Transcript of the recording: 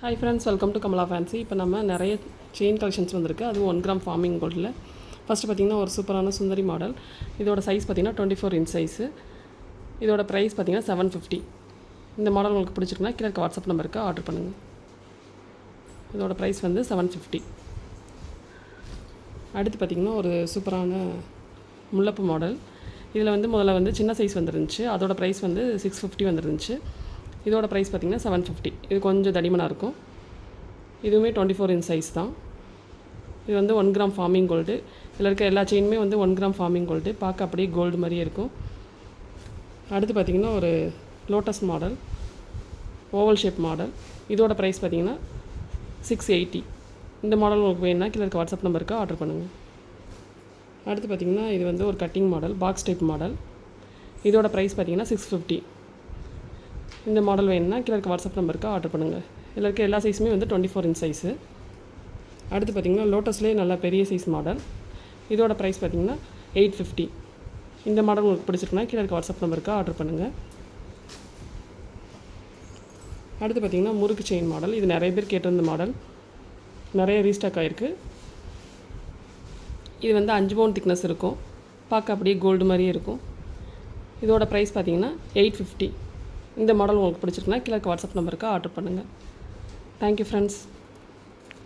Hi friends welcome to Kamala fancy இப்போ நம்ம நிறைய செயின் கலெக்ஷன்ஸ் வந்திருக்கு. அதுவும் ஒன் கிராம் ஃபார்மிங் கோல்டில் ஃபஸ்ட்டு பார்த்தீங்கன்னா ஒரு சூப்பரான சுந்தரி மாடல் இதோட சைஸ் பார்த்தீங்கன்னா டுவெண்ட்டி ஃபோர் இன்ச் சைஸு இதோட ப்ரைஸ் பார்த்தீங்கன்னா செவன் ஃபிஃப்டி இந்த மாடல் உங்களுக்கு பிடிச்சிருக்குன்னா கீழே வாட்ஸ்அப் நம்பருக்கு ஆர்டர் பண்ணுங்கள் இதோட ப்ரைஸ் வந்து செவன் ஃபிஃப்டி அடுத்து பார்த்திங்கன்னா ஒரு சூப்பரான முல்லப்பு மாடல் இதில் வந்து முதல்ல வந்து சின்ன சைஸ் வந்துருந்துச்சு. அதோட ப்ரைஸ் வந்து சிக்ஸ் ஃபிஃப்டி வந்துருந்துச்சு. இதோட ப்ரைஸ் பார்த்திங்கன்னா செவன் ஃபிஃப்டி இது கொஞ்சம் தடிமனாக இருக்கும். இதுவுமே டுவெண்ட்டி ஃபோர் இன்ச் சைஸ் தான். இது வந்து ஒன் கிராம் ஃபார்மிங் கோல்டு இதில் இருக்க எல்லா செயினுமே வந்து ஒன் கிராம் ஃபார்மிங் கோல்டு பார்க்க அப்படியே கோல்டு மாதிரியே இருக்கும். அடுத்து பார்த்திங்கன்னா ஒரு lotus model oval shape model இதோட ப்ரைஸ் பார்த்திங்கன்னா சிக்ஸ் எயிட்டி இந்த மாடல் உங்களுக்கு வேணும்னா கீழே இருக்க வாட்ஸ்அப் நம்பருக்கு ஆர்டர் பண்ணுங்கள் அடுத்து பார்த்திங்கன்னா இது வந்து ஒரு cutting model box type model இதோட ப்ரைஸ் பார்த்திங்கன்னா சிக்ஸ் ஃபிஃப்டி இந்த மாடல் வேணும்னா கீழே இருக்க வாட்ஸ்அப் நம்பருக்கு ஆர்டர் பண்ணுங்கள் இதில் இருக்க எல்லா சைஸுமே வந்து டுவெண்ட்டி ஃபோர் இன்ச் சைஸு அடுத்து பார்த்திங்கன்னா லோட்டஸ்லேயே நல்லா பெரிய சைஸ் மாடல் இதோட ப்ரைஸ் பார்த்திங்கன்னா எயிட் ஃபிஃப்டி இந்த மாடல் உங்களுக்கு பிடிச்சிருக்குன்னா கீழே இருக்க வாட்ஸ்அப் நம்பருக்கு ஆர்டர் பண்ணுங்கள் அடுத்து பார்த்திங்கன்னா முறுக்கு செயின் மாடல் இது நிறைய பேர் கேட்டிருந்த மாடல் நிறைய ரீஸ்டாக் ஆகிருக்கு இது வந்து அஞ்சு பவுன் திக்னஸ் இருக்கும். பார்க்க அப்படியே கோல்டு மாதிரியே இருக்கும். இதோட ப்ரைஸ் பார்த்தீங்கன்னா எயிட் ஃபிஃப்டி இந்த மாடல் உங்களுக்கு பிடிச்சிருக்குன்னா கீழே வாட்ஸ்அப் நம்பருக்கு ஆர்டர் பண்ணுங்கள் தேங்க்யூ ஃப்ரெண்ட்ஸ்